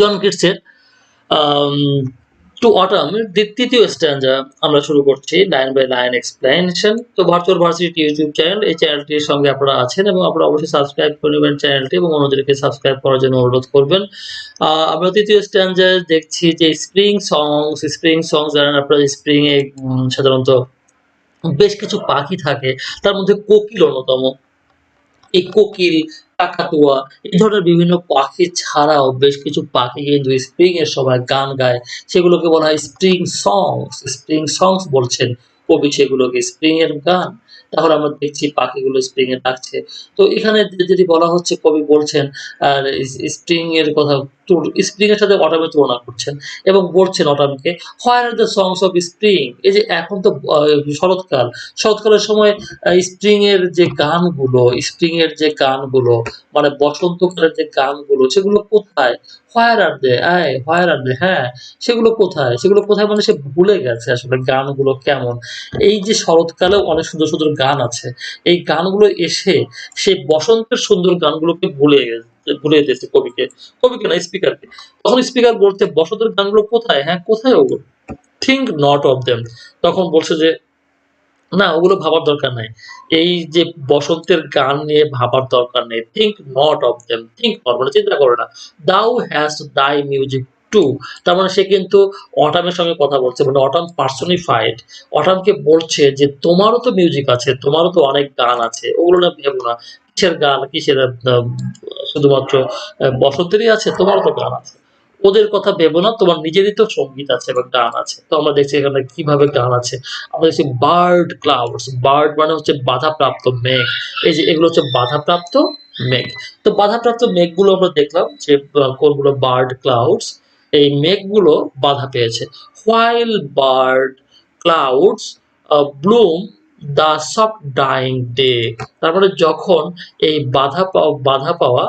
জন কিটসের two autumn তৃতীয় স্ট্যান্ডা আমরা শুরু করছি লাইন বাই লাইন এক্সপ্লেনেশন তো ভার্চুয়াল ভার্সিটি ইউটিউব চ্যানেল এই চ্যানেলটির সঙ্গে আপনারা আছেন এবং আপনারা অবশ্যই সাবস্ক্রাইব করে নেবেন চ্যানেলটি এবং অন্যদেরকে সাবস্ক্রাইব করার জন্য অনুরোধ করবেন। আমরা তৃতীয় স্ট্যান্ডায় দেখছি যে স্প্রিং সংস স্প্রিং সংস জানেন আপনারা স্প্রিং এ সাধারণত বেশ কিছু পাখি থাকে, তার মধ্যে কোকিল অন্যতম। এই কোকিল কাকাতুয়া এই ধরনের বিভিন্ন পাখি ছাড়াও বেশ কিছু পাখি কিন্তু স্প্রিং এর সময় গান গায়। সেগুলোকে বলা হয় স্প্রিং সংস স্প্রিং সংস বলছেন কবি সেগুলোকে স্প্রিং এর গান। তাহলে আমরা দেখছি পাখিগুলো স্প্রিং এ ডাকছে। তো এখানে যদি বলা হচ্ছে, কবি বলছেন, আর স্প্রিং এর কথা স্প্রিং এর সাথে অটামের তুলনা করছেন এবং বলছেন অটামকে where are the songs of spring এই যে এখন তো শরৎকাল, শরৎকালের সময় স্প্রিং এর যে গানগুলো স্প্রিং এর যে গানগুলো মানে বসন্তকালের যে গানগুলো, সেগুলো কোথায়? হোয়ার আর দে আয় হোয়ার আর দে হ্যাঁ সেগুলো কোথায়? সেগুলো কোথায় মানে সে ভুলে গেছে আসলে গানগুলো কেমন। এই যে শরৎকালেও অনেক সুন্দর সুন্দর গান আছে, এই গানগুলো এসে সে বসন্তের সুন্দর গানগুলোকে ভুলে গেছে। ভুলে যেতেছে কবিকে কবিকে না স্পিকারকে তখন স্পিকার বলছে বসন্তের গানগুলো কোথায়? হ্যাঁ কোথায় ওগুলো? থিঙ্ক নট অফ দেম তখন বলছে যে, না, ওগুলো ভাবার দরকার নাই। এই যে বসন্তের গান নিয়ে ভাবার দরকার নেই। Think not of them think not মানে চিন্তা করো না। দাও হ্যাজ দাই মিউজিক টু তার মানে সে কিন্তু অটামের সঙ্গে কথা বলছে মানে অটাম পার্সনিফাইড অটামকে বলছে যে, তোমারও তো মিউজিক আছে, তোমারও তো অনেক গান আছে। ওগুলো না ভেবো না। কিসের গান? কিসের শুধুমাত্র আহ, বসন্তেরই আছে তোমার তো গান আছে। ওদের কথা ভেবো না তোমার নিজেরই তো সংগীত আছে এবং গান আছে। তো আমরা দেখছি এখানে কীভাবে গান আছে। আমরা দেখছি বার্ড ক্লাউডস বার্ড মানে হচ্ছে বাধাপ্রাপ্ত মেঘ। এই যে এগুলো হচ্ছে বাধাপ্রাপ্ত মেঘ। তো বাধাপ্রাপ্ত মেঘগুলো আমরা দেখলাম যে কোনগুলো? বার্ড ক্লাউডস এই মেঘগুলো বাধা পেয়েছে। While barred clouds bloom the soft dying day. তার মানে যখন এই বাধা পাওয়া বাধা পাওয়া,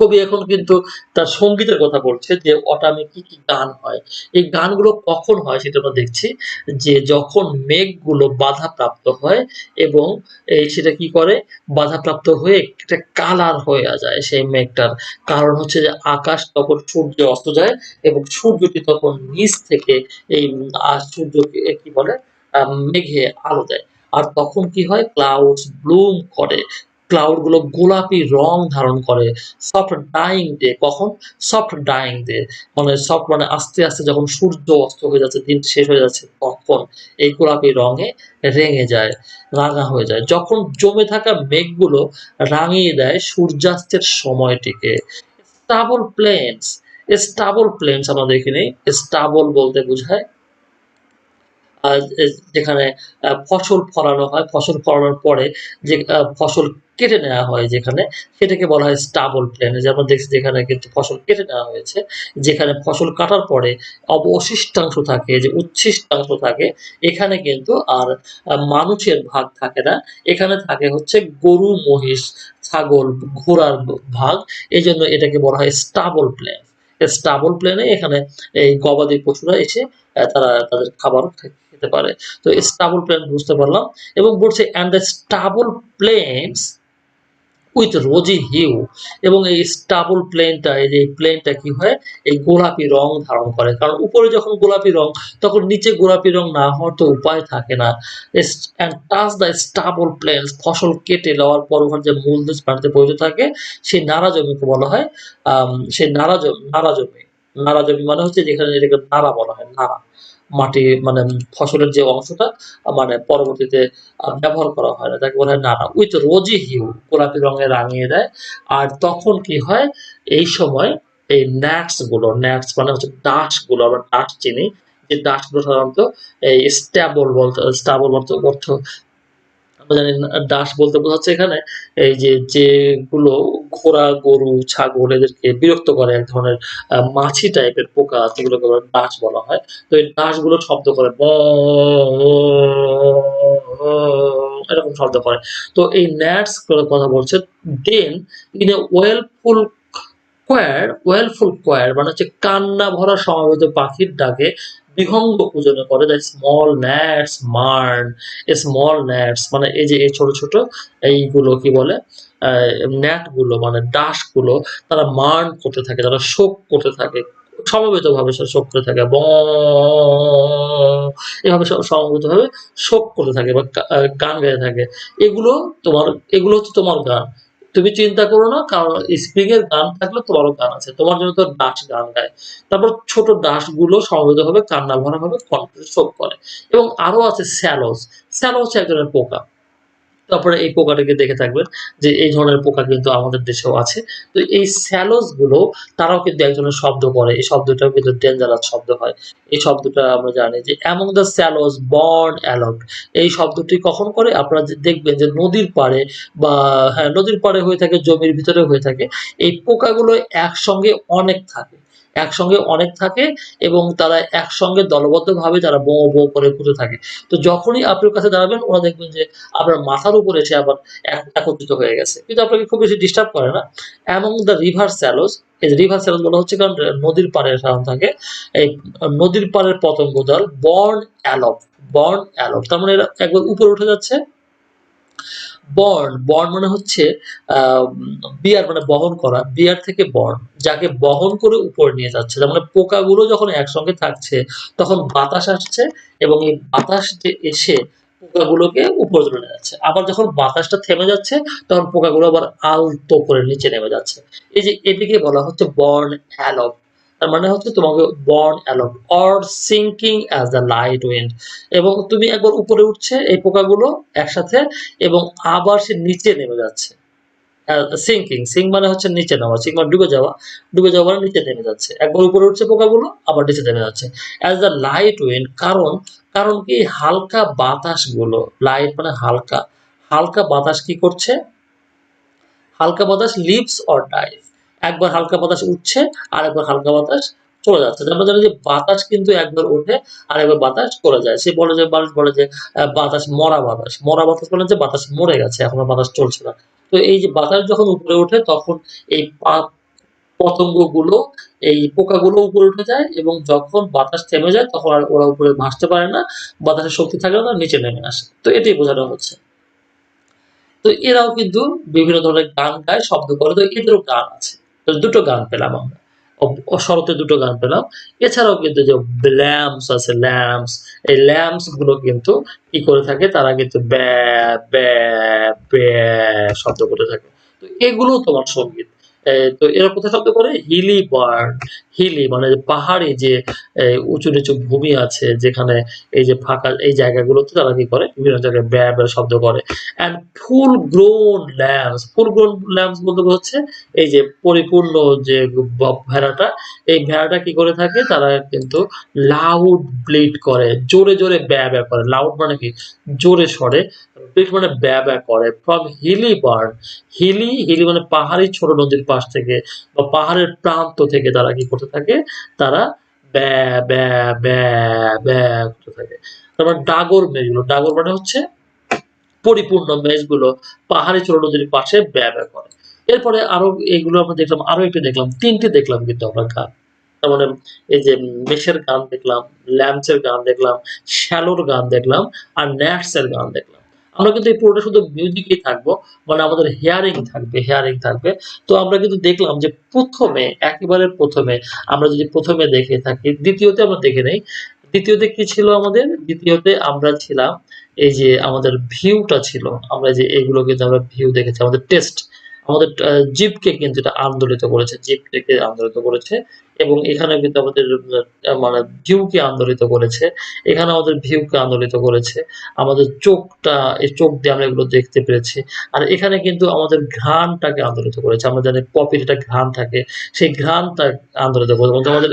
কবি এখন কিন্তু তার সঙ্গীতের কথা বলছে যে, অটামে কি কি গান হয়? এই গানগুলো কখন হয় সেটা আমরা দেখছি যে, যখন মেঘগুলো বাধাপ্রাপ্ত হয় এবং এই সেটা কি করে? বাধাপ্রাপ্ত হয়ে একটা কালার হয়ে যায় সেই মেঘটার। কারণ হচ্ছে যে, আকাশ তখন সূর্য অস্ত যায় এবং সূর্যটি তখন নিচ থেকে এই সূর্যকে কি বলে? মেঘে আলো দেয়। আর তখন কি হয়? ক্লাউডস ব্লুম করে। ক্লাউডগুলো গোলাপি রং ধারণ করে। সফট ডাইং ডে কখন? সফট ডাইং ডে মানে সফট মানে আস্তে আস্তে যখন সূর্য অস্ত হয়ে যাচ্ছে, দিন শেষ হয়ে যাচ্ছে, তখন এই গোলাপি রঙে রেঙে যায়, রাঙা হয়ে যায়। যখন জমে থাকা মেঘগুলো রাঙিয়ে দেয় সূর্যাস্তের সময়টিকে। স্টাবল প্লেনস স্টাবল প্লেনস আমরা দেখিনি স্টাবল বলতে বোঝায় যেখানে ফসল ফলানো হয়। ফসল ফলানোর পরে যে ফসল কেটে নেওয়া হয় যেখানে, সেটাকে বলা হয় স্টাবল প্লেন যেমন দেখছি যেখানে কিন্তু ফসল কেটে নেওয়া হয়েছে, যেখানে ফসল কাটার পরে অবশিষ্টাংশ থাকে, যে উচ্ছিষ্টাংশ থাকে, এখানে কিন্তু আর মানুষের ভাগ থাকে না। এখানে থাকে হচ্ছে গরু, মহিষ, ছাগল, ঘোড়ার ভাগ। এই জন্য এটাকে বলা হয় স্টাবল প্লেন স্টাবল প্লেনে এখানে এই গবাদি পশুরা এসে তারা তাদের খাবার খেতে পারে। তো স্টাবল প্লেন বুঝতে পারলাম এবং বলছে and the stubble plains with rosy hue এবং এই স্টাবল প্লেনটা এই যে প্লেনটা কি হয়? এই গোলাপি রং ধারণ করে। কারণ উপরে যখন গোলাপি রং, তখন নিচে গোলাপি রং না হওয়ার তো উপায় থাকে না। টাচ দ্য স্টাবল প্লেনস ফসল কেটে নেওয়ার পর ওখানে যে মূলদেশ পানিতে পড়তে থাকে, সেই নারা জমিকে বলা হয় সেই নারা জমি নারা জমি। নারা জমি মানে হচ্ছে যেখানে যেটাকে নারা বলা হয়, নারা। মাটি মানে ফসলের যে অংশটা মানে পরবর্তীতে ব্যবহার করা হয় না। তাকে বলা হয় নানা। উইথ রোজি হিউ, গোলাপি রঙে রাঙিয়ে দেয়। আর তখন কি হয়, এই সময় এই ন্যাটসগুলো ন্যাটস মানে হচ্ছে ডাসগুলো, আমরা ডাস চিনি। যে ডাসগুলো সাধারণত এই স্ট্যাবল বলতে, স্ট্যাবল অর্থ আমরা জানি ডাস বলতে বোঝাচ্ছে এখানে, এই যে যেগুলো ঘোড়া, গরু, ছাগল এদেরকে বিরক্ত করে, এক ধরনের মাছি টাইপের পোকা, যেগুলোকে ডাস বলা হয়। তো এই ডাসগুলো শব্দ করে, ব, এরকম শব্দ করে। তো এই ন্যাটস কথা বলছে, দেন ইন এ ওয়েলফুল কোয়ার ওয়েলফুল কোয়ার মানে হচ্ছে কান্না ভরা সমাবেত পাখির ডাকে বিহঙ্গ পূজন করে the small gnats mourn small gnats মানে এই যে এই ছোট ছোট এইগুলো কি বলে ন্যাটগুলো মানে ডাসগুলো তারা মার্ন করতে থাকে, তারা শোক করতে থাকে সমবেত ভাবে শোক করে থাকে, ব, এভাবে সমবেত ভাবে শোক করতে থাকে বা গান গাইতে থাকে। এগুলো তোমার, এগুলো হচ্ছে তোমার গান। তুমি চিন্তা করো না, কারণ স্প্রিং এর গান থাকলে তোমারও গান আছে। তোমার জন্য তো ডাস গান গায়। তারপর ছোট ডাসগুলো সমবেত হবে, কান্না ভরা ভাবে কণ্ঠে শোক করে। এবং আরও আছে স্যালোস। স্যালো হচ্ছে এক ধরনের পোকা। তারপরে এই পোকাটাকে দেখে থাকবেন যে এই ধরনের পোকা কিন্তু আমাদের দেশেও আছে। তো এই স্যালোসগুলো, তারাও কিন্তু এক ধরনের শব্দ করে। এই শব্দটাও কিন্তু ডেঞ্জারাস শব্দ হয়। এই শব্দটা আমরা জানি যে among the sallows borne aloft এই শব্দটি কখন করে? আপনারা দেখবেন যে নদীর পাড়ে বা হ্যাঁ নদীর পাড়ে হয়ে থাকে, জমির ভিতরে হয়ে থাকে। এই পোকাগুলো একসঙ্গে অনেক থাকে। একসঙ্গে অনেক থাকে এবং তারা একসঙ্গে দলবদ্ধভাবে তারা বো বো করে ঘুরতে থাকে। তো যখনই আপনার কাছে দাঁড়াবেন, ওরা দেখবেন যে আপনার মাথার উপরে এসে আবার এক- একত্রিত হয়ে গেছে। কিন্তু আপনাকে খুব বেশি ডিস্টার্ব করে না। অ্যামং দ্য রিভার স্যালোস এই রিভার স্যালোস বলা হচ্ছে কারণ নদীর পাড়ে সাধারণ থাকে, এই নদীর পাড়ের পতঙ্গ দল বর্ন অ্যালপ বর্ন অ্যালপ তার মানে এরা একবার উপরে উঠে যাচ্ছে। বর্ন বর্ন মানে হচ্ছে বিয়ার মানে বহন করা বিয়ার থেকে বর্ন যাকে বহন করে উপরে নিয়ে যাচ্ছে। তার মানে পোকাগুলো যখন একসঙ্গে থাকছে, তখন বাতাস আসছে এবং এই বাতাস যে এসে পোকাগুলোকে উপরে নিয়ে যাচ্ছে। আবার যখন বাতাসটা থেমে যাচ্ছে, তখন পোকাগুলো আবার আলতো করে নিচে নেমে যাচ্ছে। এই যে এটিকে বলা হচ্ছে বর্ন অ্যালপ তার মানে হচ্ছে তোমাকে borne aloft or sinking as the light wind এবং তুমি একবার উপরে উঠছে এই পোকাগুলো একসাথে এবং আবার সে নিচে নেমে যাচ্ছে। সিঙ্কিং সিং মানে হচ্ছে নিচে নেওয়া সিং মানে ডুবে যাওয়া। ডুবে যাওয়া মানে নিচে নেমে যাচ্ছে। একবার উপরে উঠছে পোকাগুলো, আবার নিচে নেমে যাচ্ছে। অ্যাজ দ্য লাইট উইন্ড কারণ কারণ কি হালকা বাতাসগুলো লাইট মানে হালকা হালকা বাতাস কি করছে? হালকা বাতাস লিভস অর ডাইভ একবার হালকা বাতাস উঠছে আর একবার হালকা বাতাস চলে যাচ্ছে। আমরা জানি যে বাতাস কিন্তু একবার ওঠে আর একবার বাতাস চলে যায়। সে বলে যে, মানুষ বলে যে বাতাস মরা বাতাস। মরা বাতাস বলে যে বাতাস মরে গেছে, এখন বাতাস চলছে না। তো এই যে বাতাস যখন উপরে ওঠে, তখন এই পতঙ্গগুলো, এই পোকাগুলো উপরে উঠে যায় এবং যখন বাতাস থেমে যায়, তখন আর ওরা উপরে ভাসতে পারে না, বাতাসের শক্তি থাকে না, নিচে নেমে আসে। তো এটাই বোঝানো হচ্ছে। তো এরাও কিন্তু বিভিন্ন ধরনের গান গায়, শব্দ করে। তো এদেরও গান আছে। দুটো গান পেলাম আমরা। শরতে দুটো গান পেলাম। এছাড়াও কিন্তু যে ল্যাম্পস আছে, ল্যাম্পস, এই ল্যাম্পসগুলো কিন্তু কি করে থাকে? তারা কিন্তু ব্যা ব্যা ব্যা শব্দ করে থাকে। তো এগুলো তোমার সংগীত। তো এরা কোথায় শব্দ করে? হিলি বার্ড হিলি মানে পাহাড়ি যে উঁচু নিচু ভূমি আছে, যেখানে এই যে ফাঁকা এই জায়গাগুলোতে তারা কি করে? বিভিন্ন জায়গায় ব্যা ব্যা শব্দ করে। And full grown lambs full grown lambs বলতে হচ্ছে? এই যে পরিপূর্ণ যে ভেড়াটা, এই ভেড়াটা কি করে থাকে? তারা কিন্তু লাউড ব্লিড করে। জোরে জোরে ব্যা ব্যা করে। লাউড মানে কি? জোরে সরে। ব্লিড মানে ব্যা ব্যা করে। From hilly bourn hilly hilly মানে পাহাড়ি ছোট নদীর পাশ থেকে বা পাহাড়ের প্রান্ত থেকে তারা কি করতে থাকে? তারা ব্যা ব্যা ব্যা করতে থাকে। তারপর ডাগর মেজগুলো ডাগর মানে হচ্ছে পরিপূর্ণ মেজগুলো পাহাড়ি ছোট নদীর পাশে ব্যা ব্যা করে। এরপরে আরও এগুলো আমরা দেখলাম, আরও একটু দেখলাম, তিনটে দেখলাম কিন্তু আমরা গান। তার মানে এই যে মেষের গান দেখলাম, ল্যাম্পসের গান দেখলাম, শ্যালোর গান দেখলাম, আর ন্যাটস এর গান দেখলাম। আমরা কিন্তু এই পুরোটা শুধু মিউজিকেই থাকব মানে আমাদের হেয়ারিং থাকবে হেয়ারিং থাকবে। তো আমরা কিন্তু দেখলাম যে প্রথমে, একেবারে প্রথমে, আমরা যদি প্রথমে দেখে থাকি, দ্বিতীয়তে আমরা দেখে নেই। দ্বিতীয়তে কি ছিল আমাদের? দ্বিতীয়তে আমরা ছিলাম এই যে আমাদের ভিউটা ছিল। আমরা যে এগুলো কিন্তু আমরা ভিউ দেখেছি, আমাদের টেস্ট আমাদের জিভকে কিন্তু এটা আন্দোলিত করেছে জিভকে আন্দোলিত করেছে এবং এখানে কিন্তু আমাদের মানে ভিউকে আন্দোলিত করেছে, এখানে আমাদের ভিউকে আন্দোলিত করেছে, আমাদের চোখটা, এই চোখ দিয়ে আমরা এগুলো দেখতে পেরেছি, আর এখানে কিন্তু আমাদের ঘ্রাণটাকে আন্দোলিত করেছে, আমরা জানি কপির একটা ঘ্রাণ থাকে, সেই ঘ্রাণটা আন্দোলিত করেছে, আমাদের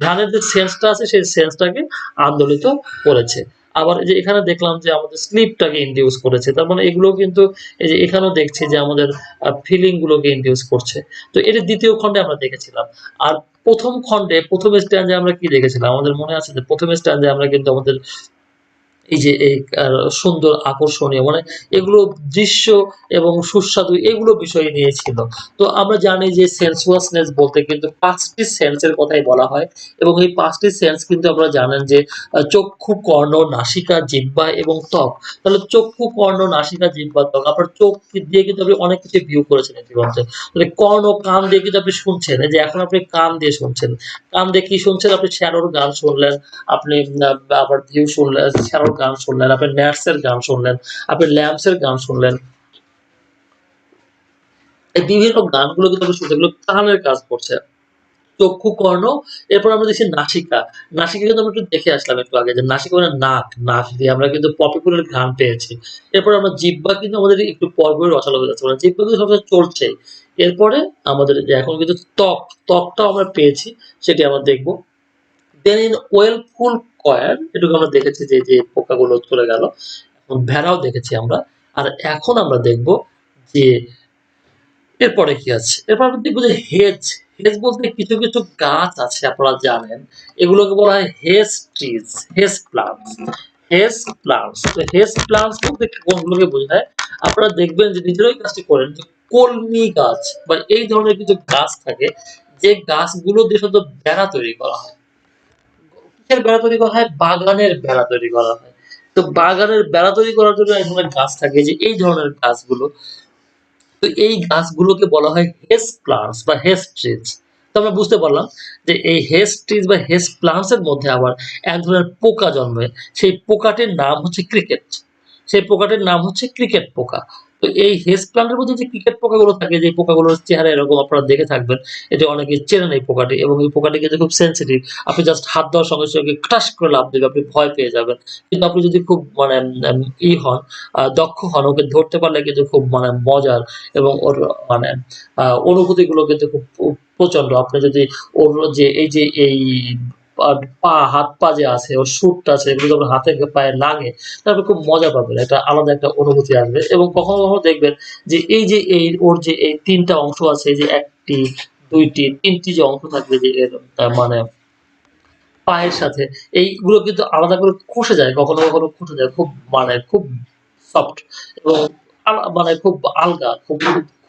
ঘ্রাণের যে সেন্সটা আছে, সেই সেন্সটাকে আন্দোলিত করেছে। আবার যে এখানে দেখলাম যে আমাদের স্লিপটাকে ইন্ডিউস করেছে, তার মানে এগুলো কিন্তু এই যে এখানেও দেখছি যে আমাদের ফিলিং গুলোকে ইন্ডিউস করছে। তো এটা দ্বিতীয় খণ্ডে আমরা দেখেছিলাম। আর প্রথম খণ্ডে, প্রথম স্ট্যান্ডে আমরা কি দেখেছিলাম? আমাদের মনে আছে যে প্রথম স্ট্যান্ডে আমরা কিন্তু আমাদের এই যে সুন্দর আকর্ষণীয় মানে এগুলো দৃশ্য এবং সুস্বাদু এগুলো বিষয় নিয়ে ছিল। তো আমরা জানি যে সেন্সুয়াসনেস বলতে কিন্তু পাঁচটি সেন্সের কথাই বলা হয় এবং এই পাঁচটি সেন্স কিন্তু আমরা জানেন যে চক্ষু, কর্ণ, নাসিকা, জিহ্বা এবং ত্বক। তাহলে চক্ষু, কর্ণ, নাসিকা, জিহ্বা, ত্বক, আপনার চোখ দিয়ে কিন্তু আপনি অনেক কিছু ভিউ করেছেন ইতিমধ্যে তাহলে কর্ণ, কান দিয়ে কিন্তু আপনি শুনছেন যে এখন আপনি কান দিয়ে শুনছেন। কান দিয়ে কি শুনছেন? আপনি শ্যালোর গান শুনলেন, আপনি আবার ভিউ শুনলেন শ্যালোর গান শুনলেন, আপনি ন্যাটসের গান শুনলেন, আপনি ল্যাম্পসের গান শুনলেন। এই বিভিন্ন গানগুলো কিন্তু আপনি এগুলো কানের কাজ করছে। চক্ষু কর্ণ, এরপর আমরা দেখছি নাসিকা। নাসিকা কিন্তু আমরা একটু দেখে আসলাম একটু আগে, যে নাসিকা মানে নাক নাক দিয়ে আমরা কিন্তু পপিকুলার ঘ্রাণ পেয়েছি। এরপর আমরা জিব্বা কিন্তু আমাদের একটু পর্বই রসালো হয়ে যাচ্ছে মানে জিব্বা কিন্তু সবসময় চলছে এরপরে আমাদের এখন কিন্তু ত্বক, ত্বকটাও আমরা পেয়েছি, সেটি আমরা দেখব। দেন ইন ওয়েলফুল কয়ার এটুকু আমরা দেখেছি যে যে পোকাগুলো চলে গেল, এখন ভেড়াও দেখেছি আমরা। আর এখন আমরা দেখব যে, এরপরে কি আছে? এরপর আমরা দেখব যে হেজ হেজ বলতে কিছু কিছু গাছ আছে, আপনারা জানেন। এগুলোকে বলা হয় hedge trees hedge plants hedge plants তো হেজ প্লান্টস বলতে কোনগুলোকে বোঝায়? আপনারা দেখবেন যে নিজেরাই কাজটি করেন যে কলমি গাছ বা এই ধরনের কিছু গাছ থাকে, যে গাছগুলো দিয়ে শুধু বেড়া তৈরি করা হয়। কিসের বেড়া তৈরি করা হয়, বাগানের বেড়া তৈরি করা হয়। তো বাগানের বেড়া তৈরি করার জন্য এক ধরনের গাছ থাকে যে এই ধরনের গাছগুলো, তো এই গাছগুলোকে বলা হয় হেস প্লান্টস বা হেস ট্রিজ তো আমরা বুঝতে পারলাম যে এই হেস ট্রিজ বা হেস প্লান্টস এর মধ্যে আবার এক ধরনের পোকা জন্মে। সেই পোকাটির নাম হচ্ছে ক্রিকেট সেই পোকাটির নাম হচ্ছে ক্রিকেট পোকা। তো এই হেস প্লান্টের মধ্যে যে ক্রিকেট পোকাগুলো থাকে, যে পোকাগুলোর চেহারা এরকম আপনারা দেখে থাকবেন, এটা অনেকে চেনেন এই পোকাটি এবং এই পোকাটি কিন্তু খুব সেন্সিটিভ আপনি জাস্ট হাত দেওয়ার সঙ্গে সঙ্গে ক্রাশ করে লাভ দেবে আপনি ভয় পেয়ে যাবেন। কিন্তু আপনি যদি খুব মানে ই হন দক্ষ হন, ওকে ধরতে পারলে কিন্তু খুব মানে মজার এবং ওর মানে অনুভূতিগুলো কিন্তু খুব প্রচণ্ড আপনি যদি ওর যে, এই যে, এই পা- হাত পা যে আছে, ওর সুটটা আছে, এগুলো যখন হাতে পায়ে লাগে তারপর খুব মজা পাবেন। একটা আলাদা একটা অনুভূতি আসবে। এবং কখনো কখনো দেখবেন যে এই যে এই, ওর যে এই তিনটা অংশ আছে যে একটি, দুইটি, তিনটি যে অংশ থাকবে যে এর মানে পায়ের সাথে, এইগুলো কিন্তু আলাদা করে খসে যায়, কখনো কখনো খসে যায়, খুব মানে খুব সফট এবং মানে খুব আলগা, খুব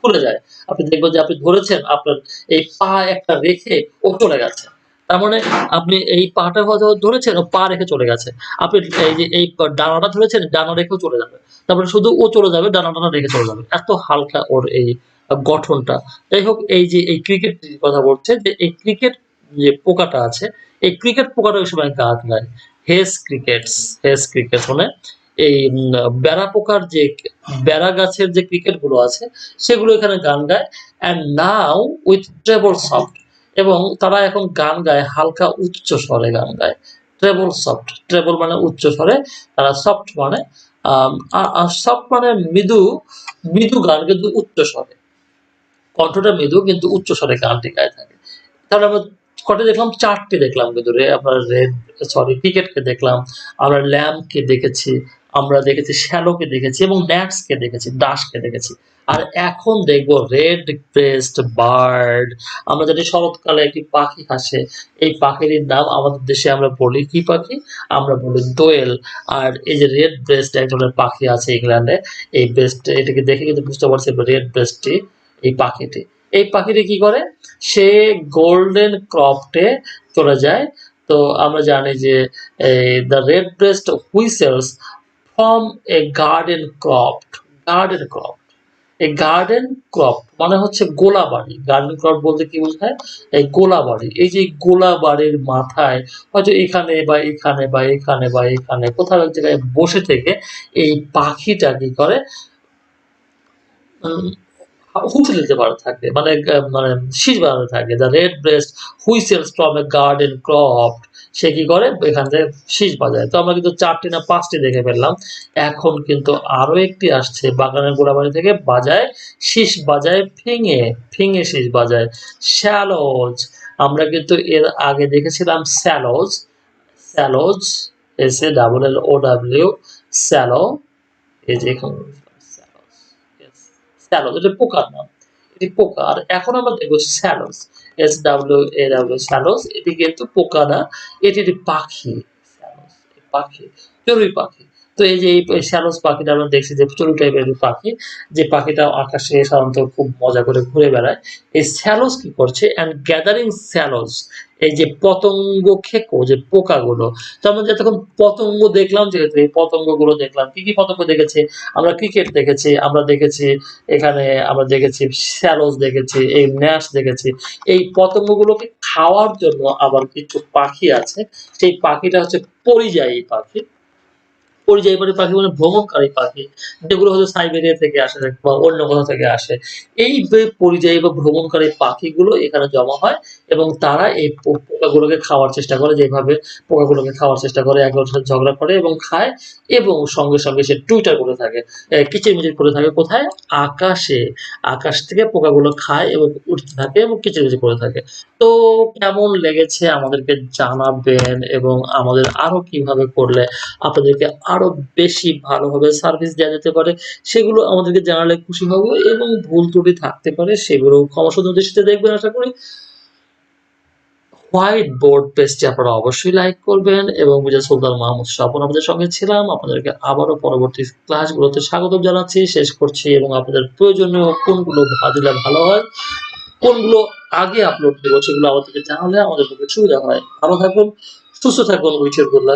খুলে যায়। আপনি দেখবেন যে আপনি ধরেছেন আপনার এই পা একটা রেখে ও চলে গেছে। তার মানে আপনি এই পাটা হয়তো ধরেছেন পা রেখে চলে গেছে। আপনি এই যে, এই ডানাটা ধরেছেন, ডানা রেখেও চলে যাবে। তারপরে শুধু ও চলে যাবে, ডানাটা রেখে চলে যাবে। এত হালকা ওর এই গঠনটা। যাই হোক, এই যে, এই ক্রিকেট কথা বলছে, যে এই ক্রিকেট যে পোকাটা আছে, এই ক্রিকেট পোকাটা ওই সময় গান গায়? হেস ক্রিকেটস, হেস ক্রিকেট মানে এই বেড়া পোকার যে, বেড়া গাছের যে ক্রিকেটগুলো আছে, সেগুলো এখানে গান গায়। And now with treble soft এবং তারা এখন গান গায়, হালকা উচ্চ স্বরে গান গায়। ট্রেবল সফট ট্রেবল মানে উচ্চ স্বরে, তারা সফট মানে সফট মানে মৃদু মৃদু গান কিন্তু উচ্চ স্বরে। কণ্ঠটা মৃদু কিন্তু উচ্চ স্বরে গানটি গায়ে থাকে। তাহলে আমরা কটা দেখলাম? চারটে দেখলাম কিন্তু, রে আপনার রেড সরি ক্রিকেটকে দেখলাম, আমরা ল্যাম্পকে দেখেছি আমরা দেখেছি শ্যালোকে দেখেছি এবং ন্যাটসকে দেখেছি, দাসকে দেখেছি। আর এখন দেখব রেড ব্রেস্ট বার্ড। আমরা জানি শরৎকালে একটি পাখি আসে। এই পাখিটির নাম আমাদের দেশে আমরা বলি কি পাখি? আমরা বলি দোয়েল। আর এই যে রেড ব্রেস্ট এক ধরনের পাখি আছে ইংল্যান্ডে। এই ব্রেস্ট এটাকে দেখে কিন্তু বুঝতে পারছি রেড ব্রেস্টটি এই পাখিটি। এই পাখিটি কি করে? সে গোল্ডেন ক্রপটে চলে যায়। তো আমরা জানি যে the red breast whistles from a garden croft garden croft এই গার্ডেন ক্রপ মানে হচ্ছে গোলা বাড়ি। গার্ডেন ক্রপ বলতে কি বোঝায়? এই গোলা বাড়ি। এই যে গোলা বাড়ির মাথায় হয়তো এখানে বা এখানে বা এখানে বা এখানে কোথাও এক জায়গায় বসে থেকে এই পাখিটা কি করে? হুঁচড়ে দিতে পারে থাকে। মানে মানে শীষ বানাতে থাকে। The red breast whistles from a garden croft. সে কি করে? এখান থেকে শীষ বাজায়। তো আমরা কিন্তু চারটি না পাঁচটি দেখে ফেললাম। এখন কিন্তু আরও একটি আসছে বাগানের গোড়াবাড়ি থেকে বাজায়, শীষ বাজায়, ফিঙে ফিঙে শীষ বাজায়। শ্যালোজ আমরা কিন্তু এর আগে দেখেছিলাম sallows. Sallows S A double L O W sallow, এই যে এখানে স্যালোজ। স্যালোজ, এটা পোকার নাম। এটি পোকা। আর এখন আমরা দেখব sallows S W A W sallows এটি কিন্তু পোকা না এটি পাখি পাখি, চড়ুই পাখি। তো এই যে এই শ্যালোস পাখিটা আমরা দেখছি যে চড়ুই টাইপের পাখি, যে পাখিটা আকাশে সাধারণত খুব মজা করে ঘুরে বেড়ায়। এই শ্যালোস কি করছে অ্যান্ড গ্যাদারিং শ্যালোস এই যে পতঙ্গ খেকো যে পোকাগুলো। তো আমরা যতক্ষণ পতঙ্গ দেখলাম যেহেতু এই পতঙ্গগুলো দেখলাম। কি, কি পতঙ্গ দেখেছি? আমরা ক্রিকেট দেখেছি, আমরা দেখেছি এখানে আমরা দেখেছি শ্যালোস দেখেছি, এই ম্যাশ দেখেছি। এই পতঙ্গগুলোকে খাওয়ার জন্য আবার কিছু পাখি আছে। সেই পাখিটা হচ্ছে পরিযায়ী পাখি। পরিযায়ী পাখি মানে ভ্রমণকারী পাখি। যেগুলো হচ্ছে সাইবেরিয়া থেকে আসে বা অন্য কোথাও থেকে আসে। এই পরিযায়ী বা ভ্রমণকারী পাখিগুলো এখানে জমা হয় এবং তারা এই পোকাগুলোকে খাওয়ার চেষ্টা করে যেভাবে পোকাগুলোকে খাওয়ার চেষ্টা করে, একে অন্যের সাথে ঝগড়া করে এবং খায় এবং সঙ্গে, সঙ্গে সে টুইটার করে থাকে। কিচিরমিচির করে থাকে কোথায়? আকাশে। আকাশ থেকে পোকাগুলো খায় এবং উঠতে থাকে এবং কিচিরমিচির করে থাকে। তো কেমন লেগেছে আমাদেরকে জানাবেন এবং আমাদের আরও কীভাবে করলে আপনাদেরকে আরও বেশি ভালোভাবে সার্ভিস দেওয়া যেতে পারে সেগুলো আমাদেরকে জানালে খুশি হব এবং ভুল ত্রুটি থাকতে পারে সেগুলো ক্ষমা সুন্দর দৃষ্টিতে দেখবেন আশা করি। হোয়াইট বোর্ড পেজটি আপনারা অবশ্যই লাইক করবেন এবং মির্জা সুলতান মাহমুদ স্বপন আপনাদের সঙ্গে ছিলাম। আপনাদেরকে আবারও পরবর্তী ক্লাসগুলোতে স্বাগত জানাচ্ছি, শেষ করছি এবং আপনাদের প্রয়োজনীয় কোনগুলো ভা দিলে ভালো হয়, কোনগুলো আগে আপলোড দেব সেগুলো আমাদেরকে জানালে আমাদের পক্ষে সুবিধা হয়। ভালো থাকুন, সুস্থ থাকুন, ইউ গুড।